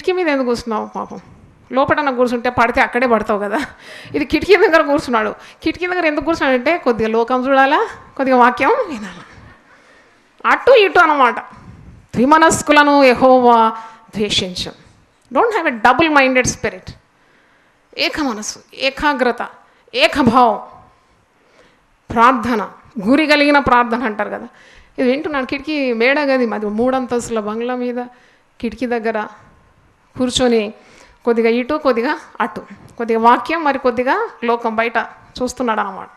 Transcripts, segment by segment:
కిటికీ మీద ఎందుకు కూర్చున్నావు పాపం? లోపల కూర్చుంటే పడితే అక్కడే పడతావు కదా. ఇది కిటికీ దగ్గర కూర్చున్నాడు. కిటికీ దగ్గర ఎందుకు కూర్చున్నాడంటే కొద్దిగా లోకం చూడాలా? కొద్దిగా వాక్యం వినాలా? అటు ఇటు అన్నమాట. త్రిమనస్కులను ఎహోవా ద్వేషించం. Don't have a double minded spirit ఏక మనసు ఏకాగ్రత ఏకభావం. ప్రార్థన. గురి కలిగిన ప్రార్థన అంటారు కదా. ఇది వింటున్నాను. కిటికీ మేడ గది మాది మూడంతస్తుల బంగ్లా మీద కిటికీ దగ్గర కూర్చొని కొద్దిగా ఇటు కొద్దిగా అటు. కొద్దిగా వాక్యం మరి కొద్దిగా లోకం బయట చూస్తున్నాడు అన్నమాట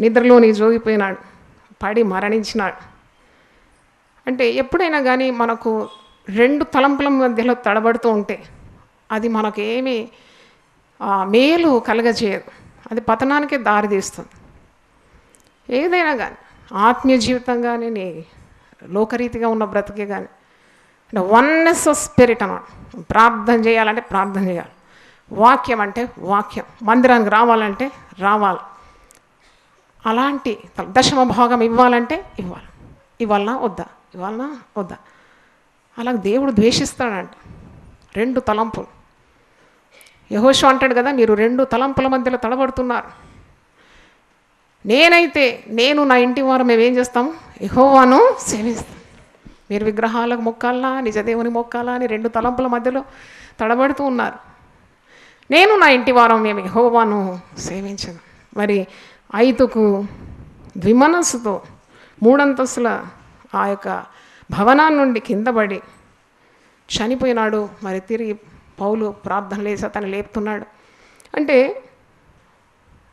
నిద్రలోని జోగిపోయినాడు. పడి మరణించినాడు. అంటే ఎప్పుడైనా కానీ మనకు రెండు తలంపుల మధ్యలో తడబడుతూ ఉంటే అది మనకు ఏమి మేలు కలగజేయదు. అది పతనానికే దారి తీస్తుంది. ఏదైనా కానీ ఆత్మీయ జీవితం కానీ నీ లోకరీతిగా ఉన్న బ్రతికే కానీ అంటే వన్నెస్ ఆఫ్ స్పిరిట్ అన్నమాట. ప్రార్థన చేయాలంటే ప్రార్థన చేయాలి. వాక్యం అంటే వాక్యం. మందిరానికి రావాలంటే రావాలి. అలాంటి దశమ భాగం ఇవ్వాలంటే ఇవ్వాలి. ఇవ్వాలనా వద్దా? ఇవ్వాలనా వద్దా? అలా దేవుడు ద్వేషిస్తాడంట. రెండు తలంపులు. యహోషు అంటాడు కదా మీరు రెండు తలంపుల మధ్యలో తడబడుతున్నారు. నేనైతే నేను నా ఇంటి వారు మేమేం చేస్తాము? యహోవాను సేవిస్తాం. మీరు విగ్రహాలకు మొక్కాలా నిజదేవుని మొక్కాలా అని రెండు తలంపుల మధ్యలో తడబడుతూ ఉన్నారు. నేను నా ఇంటి వారం మేము యహోవాను సేవించను. మరి ఐతుకు ద్విమనస్సుతో మూడంతస్తుల ఆ యొక్క భవనాన్ని నుండి కిందపడి చనిపోయినాడు. మరి తిరిగి పౌలు ప్రార్థన లేసి అతను లేపుతున్నాడు. అంటే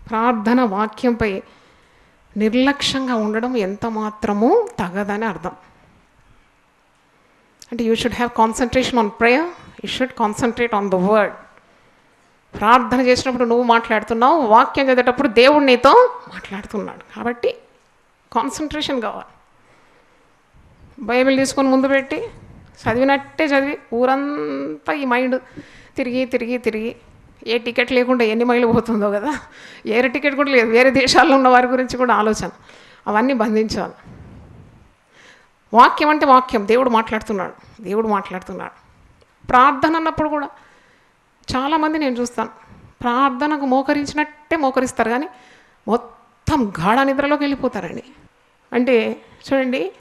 ప్రార్థన వాక్యంపై నిర్లక్ష్యంగా ఉండడం ఎంత మాత్రమూ తగదని అర్థం. అంటే you should have concentration on prayer you should concentrate on the word ప్రార్థన చేసినప్పుడు నువ్వు మాట్లాడుతున్నావు వాక్యం చదివేటప్పుడు దేవుడు నీతో మాట్లాడుతున్నాడు. కాబట్టి కాన్సన్ట్రేషన్ కావాలి. బైబిల్ తీసుకొని ముందు పెట్టి చదివినట్టే చదివి ఊరంతా ఈ మైండ్ తిరిగి తిరిగి తిరిగి. ఏ టికెట్ లేకుండా ఎన్ని మైళ్ళు పోతుందో కదా. ఏ టికెట్ కూడా లేదు. వేరే దేశాల్లో ఉన్న వారి గురించి కూడా ఆలోచన. అవన్నీ బంధించాలి. వాక్యం అంటే వాక్యం. దేవుడు మాట్లాడుతున్నాడు. దేవుడు మాట్లాడుతున్నాడు. ప్రార్థన అన్నప్పుడు కూడా చాలామంది నేను చూస్తాను. ప్రార్థనకు మోకరించినట్టే మోకరిస్తారు కానీ మొత్తం గాఢ నిద్రలోకి వెళ్ళిపోతారండి. అంటే చూడండి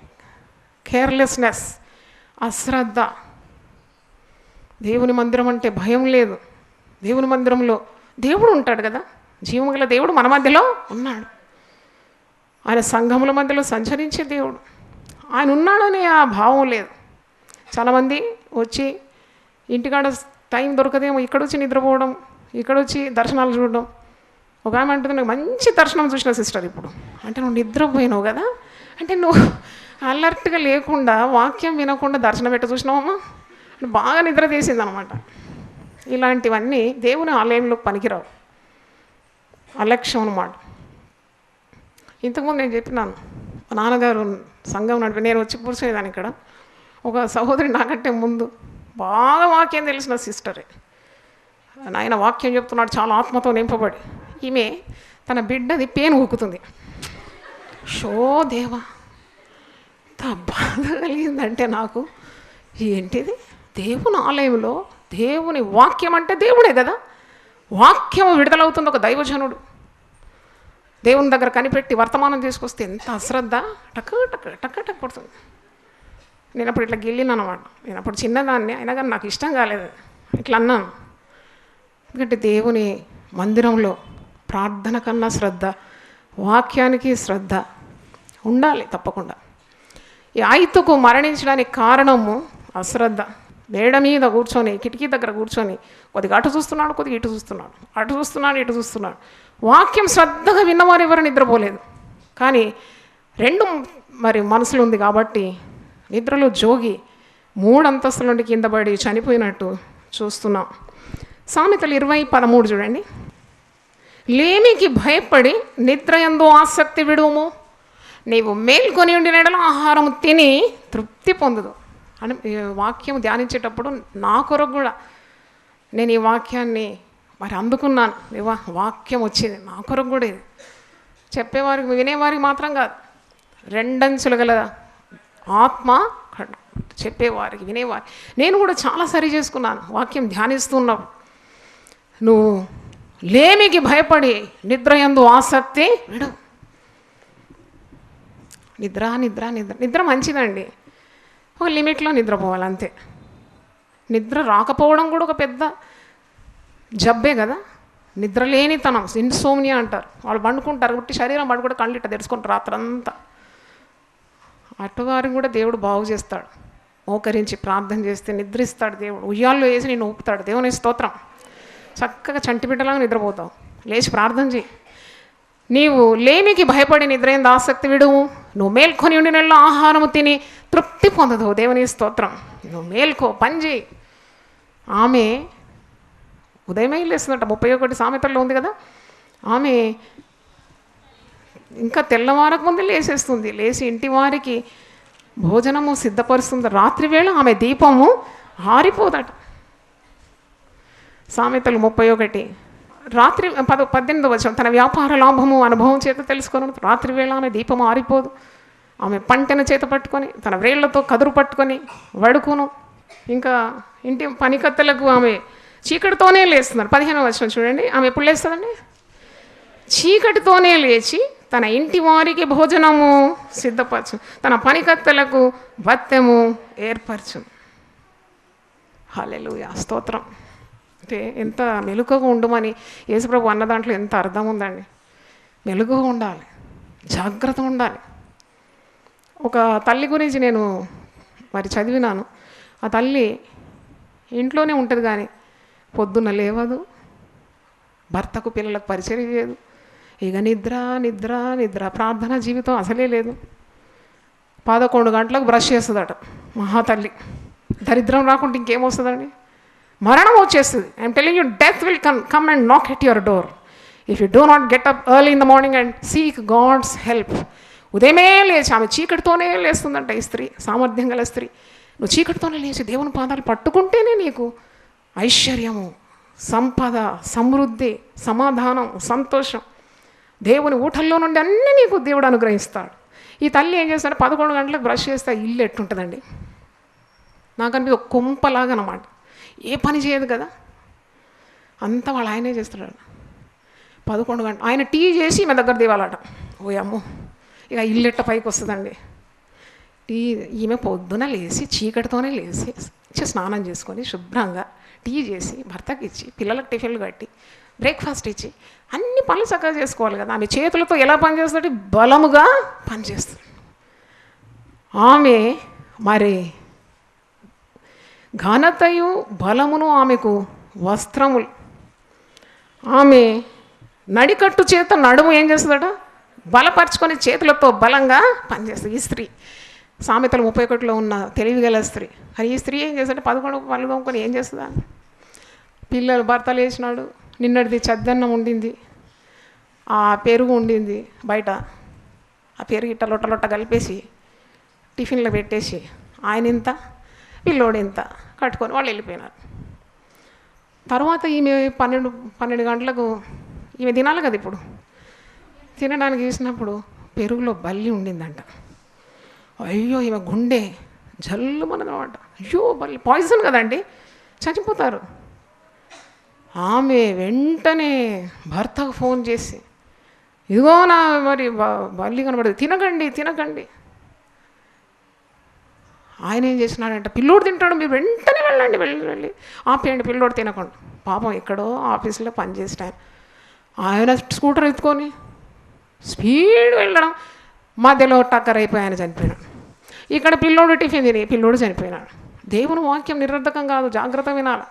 కేర్లెస్నెస్ అశ్రద్ధ. దేవుని మందిరం అంటే భయం లేదు. దేవుని మందిరంలో దేవుడు ఉంటాడు కదా. జీవం గల దేవుడు మన మధ్యలో ఉన్నాడు. ఆయన సంఘముల మధ్యలో సంచరించే దేవుడు. ఆయన ఉన్నాడనే ఆ భావం లేదు. చాలామంది వచ్చి ఇంటికాడ టైం దొరకదేమో ఇక్కడ వచ్చి నిద్రపోవడం ఇక్కడ వచ్చి దర్శనాలు చూడడం. ఒక ఆమె అంటుంది నాకు మంచి దర్శనం చూసిన సిస్టర్ ఇప్పుడు. అంటే నువ్వు నిద్రపోయినావు కదా? అంటే నువ్వు అలర్ట్గా లేకుండా వాక్యం వినకుండా దర్శనం పెట్ట చూసినావమ్మా అంటే బాగా నిద్ర అనమాట ఇలాంటివన్నీ దేవుని ఆలయంలో పనికిరావు. అలక్ష్యం అనమాట ఇంతకుముందు నేను చెప్పినాను మా నాన్నగారు సంఘం నడిపి నేను వచ్చి కూర్చునేదాన్ని ఇక్కడ. ఒక సహోదరి నాకంటే ముందు బాగా వాక్యం తెలిసిన సిస్టరే. నాయన వాక్యం చెప్తున్నాడు చాలా ఆత్మతో నింపబడి. ఈమె తన బిడ్డది పేను ఊకుతుంది. షో దేవా ఎంత బాధ కలిగిందంటే నాకు. ఏంటిది? దేవుని ఆలయంలో దేవుని వాక్యం అంటే దేవుడే కదా. వాక్యం విడుదలవుతుంది ఒక దైవజనుడు. దేవుని దగ్గర కనిపెట్టి వర్తమానం తీసుకొస్తే ఎంత అశ్రద్ధ? టక టక టక టక్ పడుతుంది నేను అప్పుడు ఇట్లా గిల్లిన అనమాట నేను అప్పుడు చిన్నదాన్ని అయినా కానీ నాకు ఇష్టం కాలేదు. ఇట్లా అన్నాను. ఎందుకంటే దేవుని మందిరంలో ప్రార్థన కన్నా శ్రద్ధ వాక్యానికి శ్రద్ధ ఉండాలి తప్పకుండా. ఈ ఆయితుకు మరణించడానికి కారణము అశ్రద్ధ. మేడ మీద కూర్చొని కిటికీ దగ్గర కూర్చొని కొద్దిగా అటు చూస్తున్నాడు కొద్దిగా ఇటు చూస్తున్నాడు. అటు చూస్తున్నాడు ఇటు చూస్తున్నాడు. వాక్యం శ్రద్ధగా విన్నవారు ఎవరు నిద్రపోలేదు. కానీ రెండు మరి మనసులు ఉంది కాబట్టి నిద్రలో జోగి మూడు అంతస్తుల నుండి కింద పడి చనిపోయినట్టు చూస్తున్నాం. సామెతలు ఇరవై పదమూడు చూడండి. లేమికి భయపడి నిద్ర ఎందు ఆసక్తి విడుము నీవు మేల్కొని ఉండిన ఆహారం తిని తృప్తి పొందుదు అని వాక్యం ధ్యానించేటప్పుడు నా కొరకు కూడా నేను ఈ వాక్యాన్ని మరి అందుకున్నాను. ఇవా వాక్యం వచ్చింది. నా కొరకు కూడా ఇది. చెప్పేవారికి వినేవారికి మాత్రం కాదు. రెండంచులు గల ఆత్మ చెప్పేవారికి వినేవారు నేను కూడా చాలా సరి చేసుకున్నాను వాక్యం ధ్యానిస్తున్నావు నువ్వు లేమికి భయపడి నిద్ర యందు ఆసక్తి విడు నిద్ర నిద్ర నిద్ర. నిద్ర మంచిదండి. ఒక లిమిట్లో నిద్రపోవాలి అంతే. నిద్ర రాకపోవడం కూడా ఒక పెద్ద జబ్బే కదా. నిద్ర లేనితనం ఇన్సోమ్నియా అంటారు. వాళ్ళు పండుకుంటారు కాబట్టి శరీరం పండుకుంటే కళ్ళు ఇట్ట తెరుచుకుంటారు రాత్రంతా. అటువారిని కూడా దేవుడు బాగు చేస్తాడు. మోకరించి ప్రార్థన చేస్తే నిద్రిస్తాడు దేవుడు. ఉయ్యాల్లో వేసి నేను ఊపుతాడు. దేవుని స్తోత్రం. చక్కగా చంటి నిద్రపోతావు. లేచి ప్రార్థన చేయి నీవు లేమికి భయపడి నిద్రైంది ఆసక్తి విడువు నువ్వు మేల్కొని ఉండి నెలలో ఆహారము తిని తృప్తి పొందదు. దేవుని స్తోత్రం. నువ్వు మేల్కో పంజి. ఆమె ఉదయమే లేస్తుందట. ముప్పై ఒకటి సామెతల్లో ఉంది కదా. ఆమె ఇంకా తెల్లవారక ముందే లేసేస్తుంది. లేచి ఇంటి వారికి భోజనము సిద్ధపరుస్తుంది. రాత్రి వేళ ఆమె దీపము ఆరిపోదట. సామెతలు ముప్పై ఒకటి. రాత్రి పద పద్దెనిమిది వచ్చిన తన వ్యాపార లాభము అనుభవం చేత తెలుసుకొని రాత్రి వేళ ఆమె దీపం ఆరిపోదు. ఆమె పంటను చేత పట్టుకొని తన వ్రేళ్ళతో కదురు పట్టుకొని వడుకును. ఇంకా ఇంటి పనికత్తలకు ఆమె చీకటితోనే లేస్తున్నారు. పదిహేను వచ్చిన చూడండి. ఆమె ఎప్పుడు లేస్తుందండి? చీకటితోనే లేచి తన ఇంటి వారికి భోజనము సిద్ధపరచు తన పనికత్తలకు భత్యము ఏర్పరచు హల్లెలూయా. స్తోత్రం. అంటే ఎంత మెలుకగా ఉండమని యేసుప్రభు అన్న దాంట్లో ఎంత అర్థం ఉందండి. మెలుగుగా ఉండాలి. జాగ్రత్త ఉండాలి. ఒక తల్లి గురించి నేను మరి చదివినాను. ఆ తల్లి ఇంట్లోనే ఉంటుంది కానీ పొద్దున్న లేవదు భర్తకు పిల్లలకు పరిచయం లేదు ఇక నిద్ర నిద్ర నిద్ర ప్రార్థన జీవితం అసలే లేదు. పదకొండు గంటలకు బ్రష్ చేస్తుందట మహాతల్లి దరిద్రం రాకుండా ఇంకేమొస్తుందండి మరణం వచ్చేస్తుంది. I'm telling you death will come come and knock at your door if you do not get up early in the morning and seek God's help ఉదయమే లేచి ఆమె చీకటితోనే లేస్తుందంట ఈ స్త్రీ సామర్థ్యం గల స్త్రీ. నువ్వు చీకటితోనే లేచి దేవుని పాదాలు పట్టుకుంటేనే నీకు ఐశ్వర్యము సంపద సమృద్ధి సమాధానం సంతోషం. దేవుని ఊటల్లో నుండి అన్నీ నీకు దేవుడు అనుగ్రహిస్తాడు. ఈ తల్లి ఏం చేస్తాడు పదకొండు గంటలకు బ్రష్ చేస్తే ఇల్లు ఎట్టుంటుందండి? నాకు అనిపి ఒక కొంపలాగా అనమాట ఏ పని చేయదు కదా? అంతా వాళ్ళు ఆయనే చేస్తున్నాడు. పదకొండు గంట ఆయన టీ చేసి ఈమె దగ్గర దివాలట ఓ అమ్మో ఇక ఇల్లెట్ట పైకి వస్తుందండి? టీ ఈమె పొద్దున లేచి చీకటితోనే లేచి స్నానం చేసుకొని శుభ్రంగా టీ చేసి భర్తకి ఇచ్చి పిల్లలకు టిఫిన్లు కట్టి బ్రేక్ఫాస్ట్ ఇచ్చి అన్ని పనులు చక్కగా చేసుకోవాలి కదా? ఆమె చేతులతో ఎలా పనిచేస్తుంటే బలముగా పనిచేస్తుంది ఆమె మరి ఘనతయు బలమును ఆమెకు వస్త్రములు. ఆమె నడికట్టు చేత నడుము ఏం చేస్తుందట? బలపరుచుకొని చేతులతో బలంగా పనిచేస్తుంది. ఈ స్త్రీ సామెతలు ముప్పై ఒకటిలో ఉన్న తెలివిగల స్త్రీ. మరి ఈ స్త్రీ ఏం చేస్తుంటే పదకొండు పనులు తోముకొని ఏం చేస్తుందా? పిల్లలు భర్త లేచినాడు. నిన్నటిది చద్దన్నం ఉండింది. ఆ పెరుగు ఉండింది బయట. ఆ పెరుగు ఇట్ట లొట్ట లొట్ట కలిపేసి టిఫిన్లో పెట్టేసి ఆయన ఇంత పిల్లోడు ఇంత కట్టుకొని వాళ్ళు వెళ్ళిపోయినారు. తర్వాత ఈమె పన్నెండు పన్నెండు గంటలకు ఈమె తినాలి కదా ఇప్పుడు. తినడానికి చూసినప్పుడు పెరుగులో బల్లి ఉండిందంట. అయ్యో ఈమె గుండె జల్లుమన్నదన్నమాట అయ్యో బల్లి పాయిజన్ కదండి. చచ్చిపోతారు ఆమె వెంటనే భర్తకు ఫోన్ చేసి ఇదిగో నా మరి బల్లి కనబడదు. తినకండి తినకండి. ఆయన ఏం చేసినాడంటే పిల్లోడు తింటాడు మీరు వెంటనే వెళ్ళండి వెళ్ళి వెళ్ళి ఆపేయండి పిల్లోడు తినకుండా. పాపం ఎక్కడో ఆఫీస్లో పనిచేసిన ఆయన ఆయన స్కూటర్ ఎత్తుకొని స్పీడ్ వెళ్ళడం. మధ్యలో టక్కర్ అయిపోయి ఆయన చనిపోయినాడు. ఇక్కడ పిల్లోడు టిఫిన్ తిని పిల్లోడు చనిపోయినాడు. దేవుని వాక్యం నిరర్ధకం కాదు జాగ్రత్త వినాల.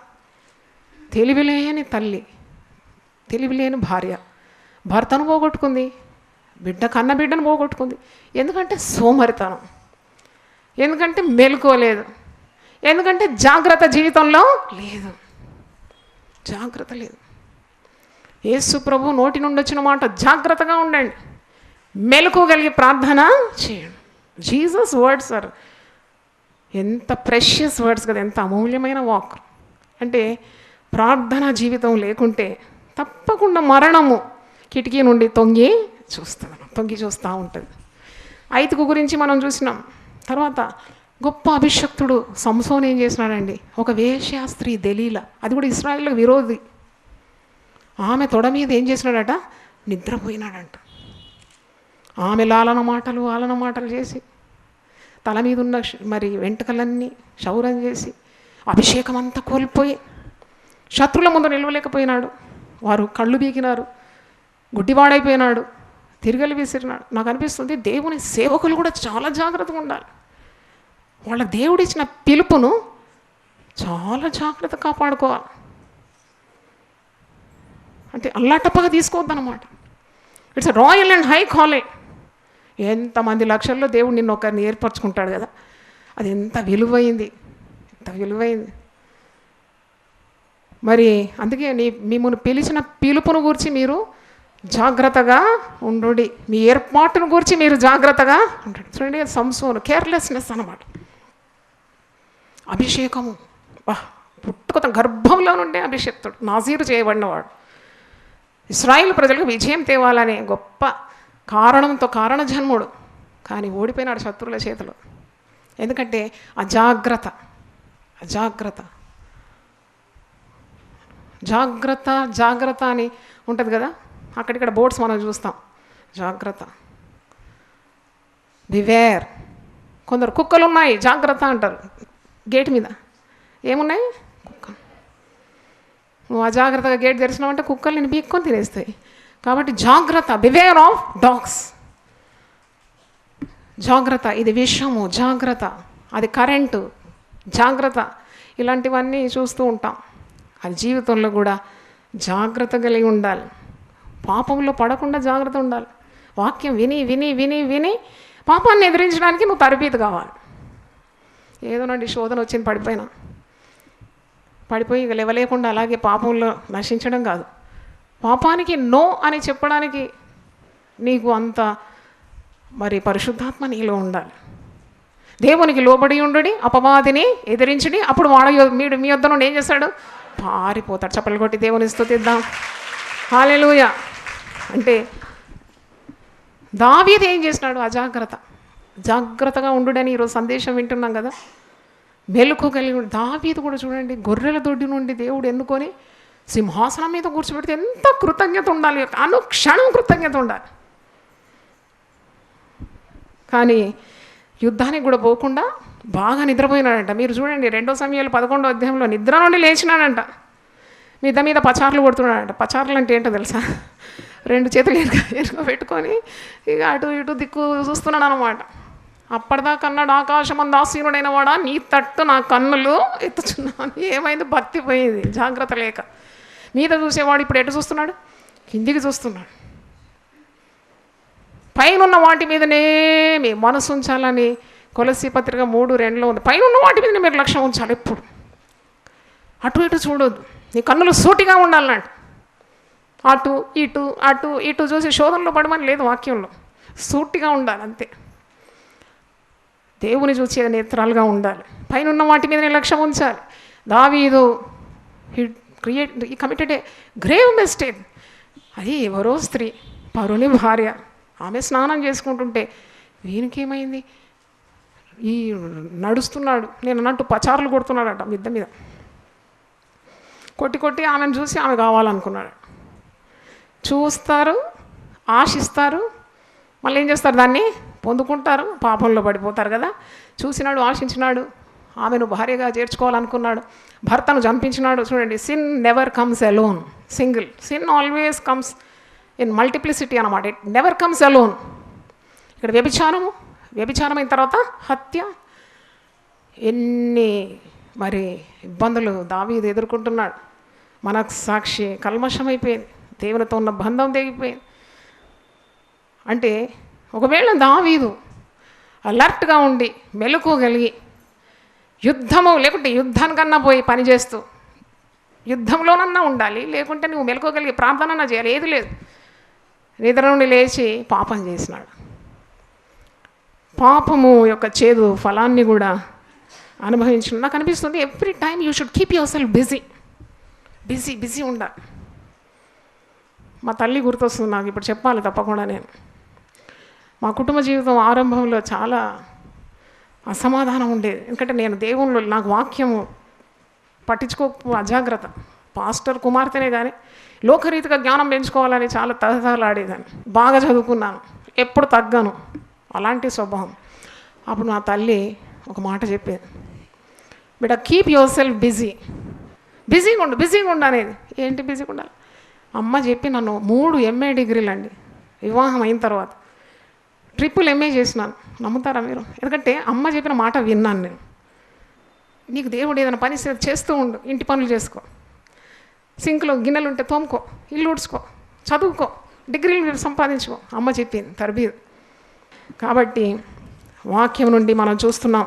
తెలివిలేని తల్లి తెలివిలేని భార్య భర్తను పోగొట్టుకుంది బిడ్డ కన్న బిడ్డను పోగొట్టుకుంది. ఎందుకంటే సోమరితనం. ఎందుకంటే మెలుకోలేదు ఎందుకంటే జాగ్రత్త జీవితంలో లేదు. జాగ్రత్త లేదు. యేసు ప్రభు నోటి నుండి వచ్చిన మాట జాగ్రత్తగా ఉండండి. మెలుకోగలిగే ప్రార్థన చేయండి. జీసస్ వర్డ్స్ సార్ ఎంత ప్రెషియస్ వర్డ్స్ కదా ఎంత అమూల్యమైన వాక్. అంటే ప్రార్థన జీవితం లేకుంటే తప్పకుండా మరణము కిటికీ నుండి తొంగి చూస్తుంది తొంగి చూస్తూ ఉంటుంది. ఐతుకు గురించి మనం చూసినాం. తర్వాత గొప్ప అభిషక్తుడు సంసోన్ ఏం చేసినాడండి? ఒక వేశ్యా స్త్రీ దలీల అది కూడా ఇస్రాయిల్ విరోధి. ఆమె తొడ మీద ఏం చేసినాడట? నిద్రపోయినాడంట. ఆమె లాలన మాటలు ఆలన మాటలు చేసి తల మీద ఉన్న మరి వెంట్రుకలన్నీ క్షౌరం చేసి అభిషేకం అంతా కోల్పోయి శత్రుల ముందు నిలవలేకపోయినాడు. వారు కళ్ళు బీకినారు గుడ్డివాడైపోయినాడు. తిరగలి విసిరినాడు. నాకు అనిపిస్తుంది దేవుని సేవకులు కూడా చాలా జాగ్రత్తగా ఉండాలి. వాళ్ళ దేవుడిచ్చిన పిలుపును చాలా జాగ్రత్త కాపాడుకోవాలి. అంటే అల్లాటప్పగా తీసుకోవద్దనమాట ఇట్స్ రాయల్ అండ్ హై కాలే ఎంతమంది లక్షల్లో దేవుడు నిన్ను ఒకరిని ఏర్పరచుకుంటాడు కదా. అది ఎంత విలువైంది. ఎంత విలువైంది. మరి అందుకే నీ మిమ్మల్ని పిలిచిన పిలుపును గురించి మీరు జాగ్రత్తగా ఉండు మీ ఏర్పాటును గురించి మీరు జాగ్రత్తగా ఉండండి. చూడండి సంసోను కేర్లెస్నెస్ అన్నమాట. అభిషేకము. వా పుట్టుకొత గర్భంలో నుండే అభిషేక్తుడు. నాజీరు చేయబడినవాడు. ఇస్రాయిల్ ప్రజలకు విజయం తేవాలనే గొప్ప కారణంతో కారణ జన్ముడు కానీ ఓడిపోయినాడు శత్రువుల చేతిలో. ఎందుకంటే అజాగ్రత్త. అజాగ్రత్త. జాగ్రత్త జాగ్రత్త అని ఉంటుంది కదా? అక్కడిక్కడ బోర్డ్స్ మనం చూస్తాం. జాగ్రత్త. బివేర్ కొందరు కుక్కలు ఉన్నాయి జాగ్రత్త అంటారు. గేట్ మీద. ఏమున్నాయి? కుక్క. నువ్వు అజాగ్రత్తగా గేట్ తెరిచినావంటే కుక్కలు నేను పీక్కొని తినేస్తాయి. కాబట్టి జాగ్రత్త. బివేర్ ఆఫ్ డాగ్స్ జాగ్రత్త. ఇది విషము. జాగ్రత్త. అది కరెంటు. జాగ్రత్త. ఇలాంటివన్నీ చూస్తూ ఉంటాం. అది జీవితంలో కూడా జాగ్రత్త కలిగి ఉండాలి. పాపంలో పడకుండా జాగ్రత్త ఉండాలి. వాక్యం విని విని విని విని పాపాన్ని ఎదిరించడానికి నువ్వు తరబీదు కావాలి. ఏదో నండి శోధన వచ్చింది పడిపోయినా. పడిపోయి ఇక లేవలేకుండా అలాగే పాపంలో నశించడం కాదు. పాపానికి నో అని చెప్పడానికి నీకు అంత మరి పరిశుద్ధాత్మ నీలో ఉండాలి. దేవునికి లోబడి ఉండుడి అపవాదిని ఎదిరించుడి అప్పుడు వాడ మీడు మీ వద్ద నుండి ఏం చేస్తాడు? పారిపోతాడు. చప్పలు కొట్టి దేవుని స్తుతిద్దాం హాలెలూయ అంటే దావీది ఏం చేసినాడు? అజాగ్రత్త. జాగ్రత్తగా ఉండుడని ఈరోజు సందేశం వింటున్నాం కదా. మెలకు కలిగి ఉండి దావీదు కూడా చూడండి గొర్రెల దొడ్డి నుండి దేవుడు ఎన్నుకొని సింహాసనం మీద కూర్చోబెడితే ఎంత కృతజ్ఞత ఉండాలి. అనుక్షణం కృతజ్ఞత ఉండాలి. కానీ యుద్ధానికి కూడా పోకుండా బాగా నిద్రపోయినాడంట. మీరు చూడండి రెండో సమయాలు పదకొండో అధ్యాయంలో నిద్ర నుండి లేచినాడంట. మీద మీద పచారులు కొడుతున్నాడంట. పచారులు అంటే ఏంటో తెలుసా? రెండు చేతులు ఎరుక ఎనుక పెట్టుకొని ఇక అటు ఇటు దిక్కు చూస్తున్నాడు అనమాట అప్పటిదాకా అన్నాడు ఆకాశం అంద ఆసీనుడైన వాడా నీ తట్టు నా కన్నులు ఎత్తుచున్నాను ఏమైంది? భక్తి పోయింది జాగ్రత్త లేక. మీద చూసేవాడు ఇప్పుడు ఎటు చూస్తున్నాడు? కిందికి చూస్తున్నాడు. పైన వాటి మీదనే మీ మనసు ఉంచాలని కొలసి పత్రిక మూడు రెండులో ఉంది. పైన ఉన్న వాటి మీద మీరు లక్ష్యం ఉంచాలి ఎప్పుడు. అటు ఇటు చూడొద్దు. నీ కన్నులు సూటిగా ఉండాలన్నట్టు అటు ఇటు అటు ఇటు చూసి శోధనలో పడమని లేదు వాక్యంలో. సూటిగా ఉండాలి అంతే. దేవుని చూసే నేత్రాలుగా ఉండాలి. పైన ఉన్న వాటి మీద లక్ష్యం ఉంచాలి. దావీదు క్రియేట్ ఈ కమిటెడ్ ఏ గ్రేవ్ మిస్టేక్ అది ఎవరో స్త్రీ పరుని భార్య ఆమె స్నానం చేసుకుంటుంటే వీనికి ఈ నడుస్తున్నాడు నేను అన్నట్టు పచారులు కొడుతున్నాడట మిద్ద మీద. కొట్టి కొట్టి ఆమెను చూసి ఆమె కావాలనుకున్నాడు. చూస్తారు ఆశిస్తారు మళ్ళీ ఏం చేస్తారు? దాన్ని పొందుకుంటారు. పాపంలో పడిపోతారు కదా. చూసినాడు ఆశించినాడు. ఆమెను భార్యగా చేర్చుకోవాలనుకున్నాడు. భర్తను చంపించినాడు. చూడండి sin never comes alone single sin always comes in multiplicity అనమాట ఇట్ నెవర్ కమ్స్ అలోన్ ఇక్కడ వ్యభిచారము వ్యభిచారం అయిన తర్వాత హత్య. ఎన్ని మరి ఇబ్బందులు దావీది ఎదుర్కొంటున్నాడు. మనకు సాక్షి కల్మషమైపోయింది. దేవునితో ఉన్న బంధం తెగిపోయింది. అంటే ఒకవేళ దావీదు అలర్ట్గా ఉండి మెలకువగలిగి యుద్ధము లేకుంటే యుద్ధానికన్నా పోయి పనిచేస్తూ యుద్ధంలోనన్నా ఉండాలి లేకుంటే నువ్వు మెలుకోగలిగి ప్రార్థనన్నా చేయాలి ఏది లేదు. నిద్ర నుండి లేచి పాపం చేసినాడు. పాపము యొక్క చేదు ఫలాన్ని కూడా అనుభవించిన నాకు అనిపిస్తుంది every time you should keep yourself busy busy busy ఉండాలి. మా తల్లి గుర్తొస్తుంది నాకు ఇప్పుడు చెప్పాలి తప్పకుండా నేను. మా కుటుంబ జీవితం ఆరంభంలో చాలా అసమాధానం ఉండేది. ఎందుకంటే నేను దేవుళ్ళు నాకు వాక్యము పట్టించుకో అజాగ్రత్త. పాస్టర్ కుమార్తెనే కానీ లోకరీతిగా జ్ఞానం పెంచుకోవాలని చాలా తహతహలాడేదాన్ని. బాగా చదువుకున్నాను. ఎప్పుడు తగ్గను. అలాంటి స్వభావం. అప్పుడు నా తల్లి ఒక మాట చెప్పేది. బిడ్డ కీప్ యువర్ సెల్ఫ్ బిజీ బిజీగా ఉండు బిజీగా ఉండు అనేది. ఏంటి బిజీగా ఉండాలి? అమ్మ చెప్పి నన్ను మూడు ఎంఏ డిగ్రీలు అండి. వివాహం అయిన తర్వాత. ట్రిపుల్ ఎంఏ చేసినాను. నమ్ముతారా మీరు? ఎందుకంటే అమ్మ చెప్పిన మాట విన్నాను నేను. నీకు దేవుడు ఏదైనా పని చేస్తూ ఉండు. ఇంటి పనులు చేసుకో. సింక్లో గిన్నెలు ఉంటే తోముకో. ఇల్లు ఊడ్చుకో. చదువుకో. డిగ్రీలు సంపాదించుకో. అమ్మ చెప్పింది. తరబీదు. కాబట్టి వాక్యం నుండి మనం చూస్తున్నాం.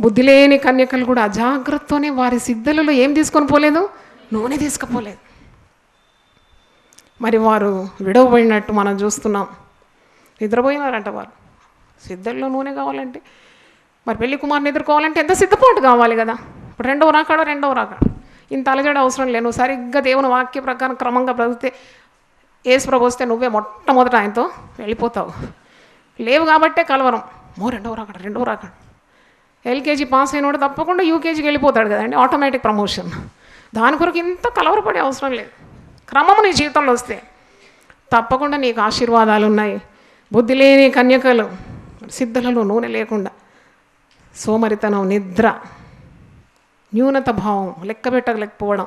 బుద్ధి లేని కన్యకలు కూడా అజాగ్రత్తతోనే వారి సిద్ధలలో ఏం తీసుకొని పోలేదు? నూనె తీసుకుపోలేదు. మరి వారు విడవబడినట్టు మనం చూస్తున్నాం. నిద్రపోయినారంట వారు. సిద్ధల్లో నూనె కావాలంటే మరి పెళ్ళి కుమార్ని ఎదుర్కోవాలంటే ఎంత సిద్ధపాటు కావాలి కదా? ఇప్పుడు రెండవ రాకాడో రెండవ రాకాడు. ఇంత అలజడ అవసరం లేదు. నువ్వు సరిగ్గా దేవుని వాక్య ప్రకారం క్రమంగా బ్రతికితే ఏసు ప్రభు వస్తే నువ్వే మొట్టమొదట ఆయనతో వెళ్ళిపోతావు. లేవు కాబట్టే కలవరం. మో రెండవ రాకాడు రెండవ రాకాడు. ఎల్కేజీ పాస్ అయినోడు తప్పకుండా యూకేజీకి వెళ్ళిపోతాడు కదండి. ఆటోమేటిక్ ప్రమోషన్ దాని కొరకు ఇంత కలవరపడే అవసరం లేదు. క్రమము నీ జీవితంలో వస్తే తప్పకుండా నీకు ఆశీర్వాదాలు ఉన్నాయి. బుద్ధి లేని కన్యకలు సిద్ధులలో నూనె లేకుండా సోమరితనం నిద్ర న్యూనత భావం లెక్క పెట్టలేకపోవడం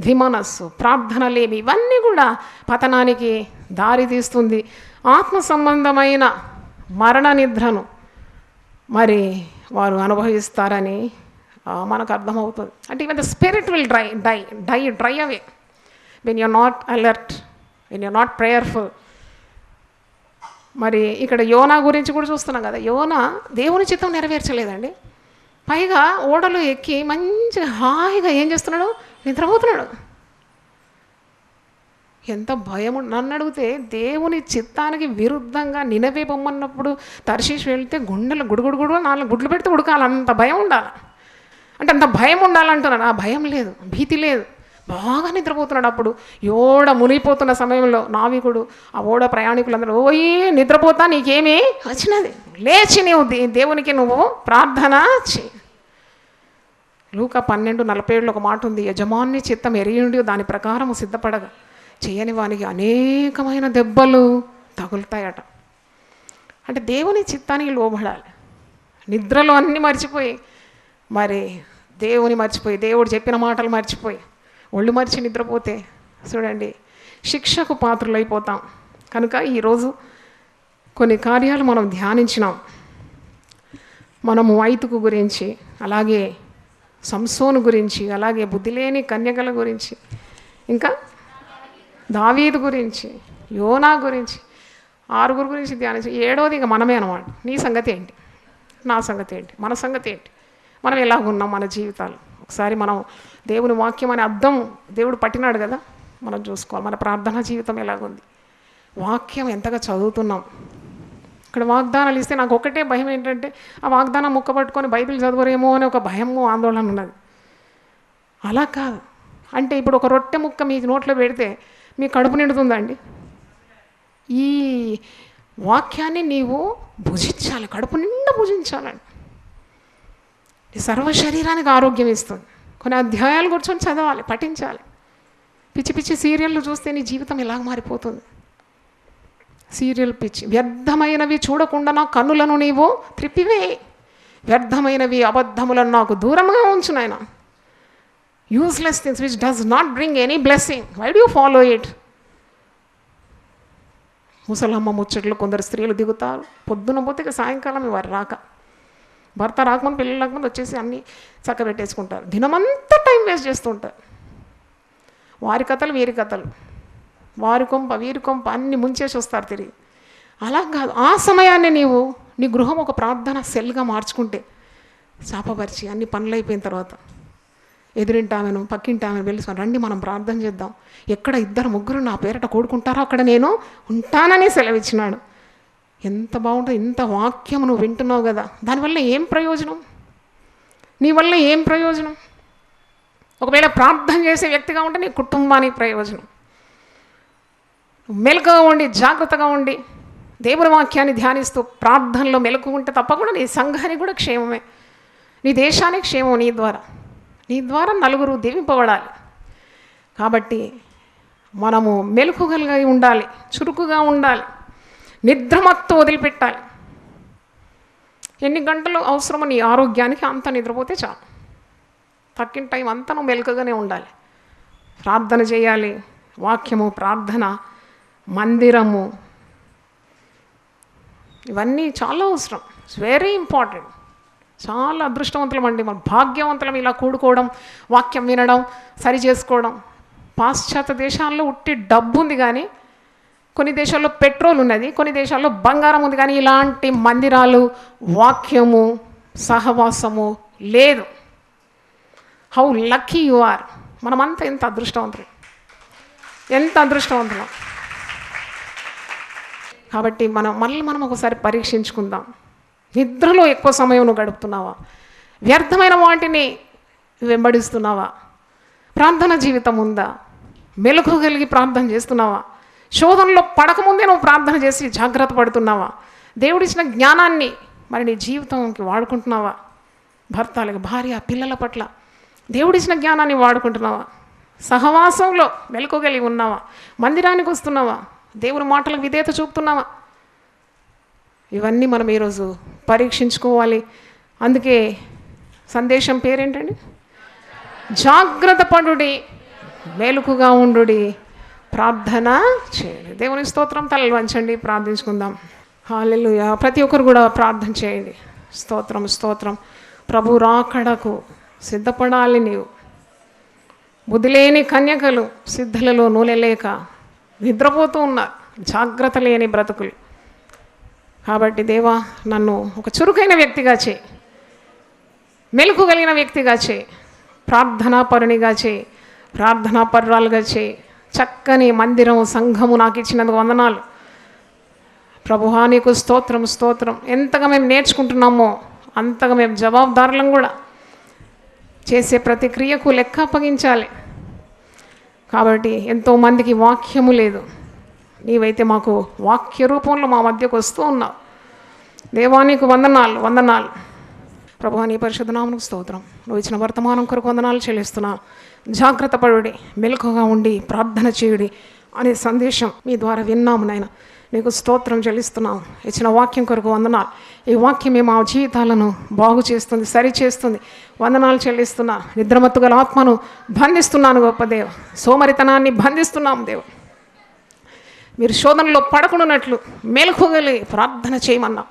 ధిమనస్సు ప్రార్థన లేమి ఇవన్నీ కూడా పతనానికి దారి తీస్తుంది. ఆత్మ సంబంధమైన మరణ నిద్రను మరి వారు అనుభవిస్తారని మనకు అర్థమవుతుంది. అంటే even the spirit will dry die die dry away when you're not alert when you're not prayerful మరి ఇక్కడ యోనా గురించి కూడా చూస్తున్నాం కదా. యోనా దేవుని చిత్తం నెరవేర్చలేదండి. పైగా ఓడలో ఎక్కి మంచిగా హాయిగా ఏం చేస్తున్నాడు? నిద్రపోతున్నాడు. ఎంత భయం నన్ను అడిగితే దేవుని చిత్తానికి విరుద్ధంగా నినవే బొమ్మన్నప్పుడు తర్శీష్ వెళ్తే గుండెలు గుడుగుడు గుడు నాలుగు గుడ్లు పెడితే ఉడకాలి. అంత భయం ఉండాలి. అంటే అంత భయం ఉండాలంటున్నాను ఆ భయం లేదు. భీతి లేదు. బాగా నిద్రపోతున్నాడు అప్పుడు. ఓడ మునిగిపోతున్న సమయంలో నావికుడు ఆ ఓడ ప్రయాణికులందరూ ఓయి నిద్రపోతా నీకేమీ వచ్చినది? లేచి నీవు దేవునికి నువ్వు ప్రార్థన చే లూక పన్నెండు నలభై ఏడులో ఒక మాట ఉంది యజమాని చిత్తం ఎరియుండి దాని ప్రకారం సిద్ధపడగా చేయని వానికి అనేకమైన దెబ్బలు తగులుతాయట. అంటే దేవుని చిత్తానికి లోబడాలి. నిద్రలో అన్నీ మర్చిపోయి మరి దేవుని మర్చిపోయి దేవుడు చెప్పిన మాటలు మర్చిపోయి ఒళ్ళు మర్చి నిద్రపోతే చూడండి శిక్షకు పాత్రలైపోతాం. కనుక ఈరోజు కొన్ని కార్యాలు మనం ధ్యానించినాం. మనము వైతుకు గురించి అలాగే సంసోను గురించి అలాగే బుద్ధిలేని కన్యకల గురించి ఇంకా దావీదు గురించి యోనా గురించి ఆరుగురు గురించి ధ్యానించి ఏడోది ఇంకా మనమే అనమాట నీ సంగతి ఏంటి? నా సంగతి ఏంటి? మన సంగతి ఏంటి? మనం ఎలా ఉన్నాం మన జీవితాలు? ఒకసారి మనం దేవుని వాక్యం అనే అర్థం దేవుడు పట్టినాడు కదా? మనం చూసుకోవాలి. మన ప్రార్థనా జీవితం ఎలాగుంది? వాక్యం ఎంతగా చదువుతున్నాం? ఇక్కడ వాగ్దానాలు ఇస్తే నాకు ఒకటే భయం ఏంటంటే ఆ వాగ్దానం ముక్క పట్టుకొని బైబిల్ చదవరేమో అని ఒక భయము ఆందోళన ఉన్నది. అలా కాదు. అంటే ఇప్పుడు ఒక రొట్టె ముక్క మీ నోట్లో పెడితే మీ కడుపు నిండుతుందండి ఈ వాక్యాన్ని నీవు భుజించాలి. కడుపు నిండా భుజించాలండి. సర్వ శరీరానికి ఆరోగ్యం ఇస్తుంది. కొన్ని అధ్యాయాలు కూర్చొని చదవాలి పఠించాలి. పిచ్చి పిచ్చి సీరియళ్ళు చూస్తే నీ జీవితం ఎలా మారిపోతుంది. సీరియల్ పిచ్చి. వ్యర్థమైనవి చూడకుండా నా కన్నులను నీవు త్రిప్పివే. వ్యర్థమైనవి అబద్ధములను నాకు దూరంగా ఉంచు నాయన. Useless things which does not bring any blessing why do follow it ముసలమ్మ ముచ్చట్లు కొందరు స్త్రీలు దిగుతారు. పొద్దున పోతే సాయంకాలం వారు రాక. భర్త రాకముందు పిల్లలు రాకముందు వచ్చేసి అన్నీ చక్కబెట్టేసుకుంటారు. దినమంతా టైం వేస్ట్ చేస్తుంటారు. వారి కథలు వీరి కథలు. వారి కొంప వీరి కొంప అన్ని ముంచేసి వస్తారు తిరిగి. అలా కాదు ఆ సమయాన్ని నీవు నీ గృహం ఒక ప్రార్థన సెల్గా మార్చుకుంటే చాపపరిచి అన్ని పనులు అయిపోయిన తర్వాత ఎదురింటామెను పక్కింటామెను పిలుచుకొని రండి మనం ప్రార్థన చేద్దాం. ఎక్కడ ఇద్దరు ముగ్గురు నా పేరట కూడుకుంటారో అక్కడ నేను ఉంటానని సెలవిచ్చినాడు. ఎంత బాగుంటుంది ఇంత వాక్యం నువ్వు వింటున్నావు కదా. దానివల్ల ఏం ప్రయోజనం? నీ వల్ల ఏం ప్రయోజనం? ఒకవేళ ప్రార్థన చేసే వ్యక్తిగా ఉంటే నీ కుటుంబానికి ప్రయోజనం. మెలకుగా ఉండి జాగ్రత్తగా ఉండి దేవుని వాక్యాన్ని ధ్యానిస్తూ ప్రార్థనలో మెలకు ఉంటే తప్పకుండా నీ సంఘానికి కూడా క్షేమమే. నీ దేశానికి క్షేమం నీ ద్వారా. నీ ద్వారా నలుగురు దీవింపబడాలి. కాబట్టి మనము మెలకుగలుగా ఉండాలి చురుకుగా ఉండాలి. నిద్రమత్తు వదిలిపెట్టాలి. ఎన్ని గంటలు అవసరమో నీ ఆరోగ్యానికి అంత నిద్రపోతే చాలు. తక్కిన టైం అంతా నువ్వు మెలకగానే ఉండాలి. ప్రార్థన చేయాలి. వాక్యము ప్రార్థన మందిరము. ఇవన్నీ చాలా అవసరం. ఇట్స్ వెరీ ఇంపార్టెంట్ చాలా అదృష్టవంతులం అండి. మన భాగ్యవంతులం ఇలా కూడుకోవడం వాక్యం వినడం సరి చేసుకోవడం. పాశ్చాత్య దేశాల్లో ఉట్టి డబ్బు ఉంది కానీ కొన్ని దేశాల్లో పెట్రోల్ ఉన్నది కొన్ని దేశాల్లో బంగారం ఉంది కానీ ఇలాంటి మందిరాలు వాక్యము సహవాసము లేదు. హౌ లక్కీ యు ఆర్ మనమంతా ఎంత అదృష్టవంతులు. ఎంత అదృష్టవంతులం. కాబట్టి మనం మళ్ళీ మనం ఒకసారి పరీక్షించుకుందాం. నిద్రలో ఎక్కువ సమయం నువ్వు గడుపుతున్నావా? వ్యర్థమైన వాటిని వెంబడిస్తున్నావా? ప్రార్థన జీవితం ఉందా? మెలకు కలిగి ప్రార్థన చేస్తున్నావా? శోధనలో పడకముందే నువ్వు ప్రార్థన చేసి జాగ్రత్త పడుతున్నావా? దేవుడిచ్చిన జ్ఞానాన్ని మరి నీ జీవితంకి వాడుకుంటున్నావా? భర్తలకు భార్య పిల్లల పట్ల దేవుడిచ్చిన జ్ఞానాన్ని వాడుకుంటున్నావా? సహవాసంలో మెలకుగలిగి ఉన్నావా? మందిరానికి వస్తున్నావా? దేవుని మాటలకు విధేయత చూపుతున్నావా? ఇవన్నీ మనం ఈరోజు పరీక్షించుకోవాలి. అందుకే సందేశం పేరేంటండి? జాగ్రత్త పడుడి మేలుకుగా ఉండుడి. ప్రార్థన చేయండి. దేవుని స్తోత్రం తలలు వంచండి ప్రార్థించుకుందాం. హాలెలుయా ప్రతి ఒక్కరు కూడా ప్రార్థన చేయండి. స్తోత్రం స్తోత్రం. ప్రభు రాకడకు సిద్ధపడాలి నీవు. బుద్ధిలేని కన్యకలు సిద్ధులలో నూనె లేక నిద్రపోతూ ఉన్నారు. జాగ్రత్త లేని బ్రతుకులు. కాబట్టి దేవా నన్ను ఒక చురుకైన వ్యక్తిగా చేయి. మెలకు కలిగిన వ్యక్తిగా చేయి. ప్రార్థనా పరునిగా చేయి. ప్రార్థనా పరురాలుగా చేయి. చక్కని మందిరం సంఘము నాకు ఇచ్చినందుకు వందనాలు. ప్రభువా నీకు స్తోత్రం స్తోత్రం. ఎంతగా మేము నేర్చుకుంటున్నామో అంతగా మేము జవాబుదారులం కూడా. చేసే ప్రతి క్రియకు లెక్క అప్పగించాలి. కాబట్టి ఎంతోమందికి వాక్యము లేదు. నీవైతే మాకు వాక్య రూపంలో మా మధ్యకు వస్తూ ఉన్నావు. దేవానికి వందనాలు వందనాలు. ప్రభు నీ పరిశుద్ధ స్తోత్రం. నువ్వు ఇచ్చిన వర్తమానం కొరకు వందనాలు చెల్లిస్తున్నావు జాగ్రత్త పడుడి మెలకుగా ఉండి ప్రార్థన చేయుడి అనే సందేశం మీ ద్వారా విన్నాము నాయన. నీకు స్తోత్రం చెల్లిస్తున్నాం ఇచ్చిన వాక్యం కొరకు వందనాలు. ఈ వాక్యమే మా జీవితాలను బాగు చేస్తుంది సరి చేస్తుంది. వందనాలు చెల్లిస్తున్నా. నిద్రమత్తు గల ఆత్మను బంధిస్తున్నాను గొప్ప దేవ. సోమరితనాన్ని బంధిస్తున్నాం దేవ. మీరు శోధనలో పడకుండానట్లు మేలుకోగలి ప్రార్థన చేయమన్నా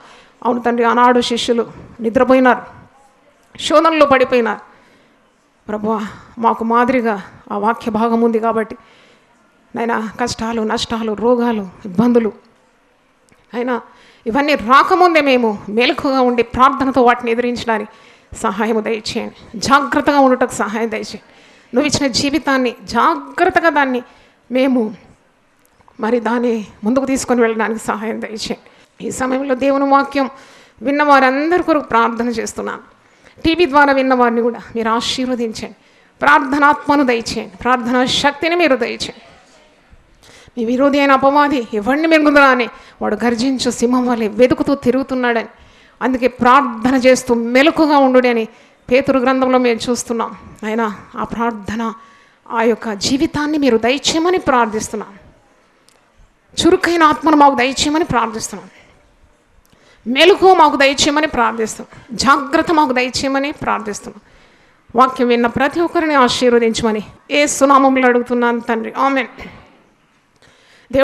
అవును తండ్రి ఆనాడు శిష్యులు నిద్రపోయినారు. శోధనలో పడిపోయినారు. ప్రభు మాకు మాదిరిగా ఆ వాక్య భాగం ఉంది కాబట్టి నైనా కష్టాలు నష్టాలు రోగాలు ఇబ్బందులు అయినా ఇవన్నీ రాకముందే మేము మెలకుగా ఉండి ప్రార్థనతో వాటిని ఎదిరించడానికి సహాయం దయచేయండి. జాగ్రత్తగా ఉండటకు సహాయం దయచేయండి. నువ్వు ఇచ్చిన జీవితాన్ని జాగ్రత్తగా దాన్ని మేము మరి దాన్ని ముందుకు తీసుకొని వెళ్ళడానికి సహాయం దయచేయండి. ఈ సమయంలో దేవుని వాక్యం విన్న వారందరి కొరకు ప్రార్థన చేస్తున్నాను. టీవీ ద్వారా విన్న వారిని కూడా మీరు ఆశీర్వదించండి. ప్రార్థనాత్మను దయచేయండి. ప్రార్థనా శక్తిని మీరు దయచేయండి. మీ విరోధి అయిన అపవాది ఎవరిని మెరుగుదరా అని వాడు గర్జించు సింహం వల్లే వెతుకుతూ తిరుగుతున్నాడని అందుకే ప్రార్థన చేస్తూ మెలకుగా ఉండు అని పేతురు గ్రంథంలో మేము చూస్తున్నాం. అయినా ఆ ప్రార్థన ఆ యొక్క జీవితాన్ని మీరు దయచేయమని ప్రార్థిస్తున్నాం. చురుకైన ఆత్మను మాకు దయచేయమని ప్రార్థిస్తున్నాను మెలకు మాకు దయచేయమని ప్రార్థిస్తాం. జాగ్రత్త మాకు దయచేయమని ప్రార్థిస్తున్నాం వాక్యం విన్న ప్రతి ఒక్కరిని ఆశీర్వదించమని ఏ సునామంలో అడుగుతున్నాను తండ్రి. ఆమెన్.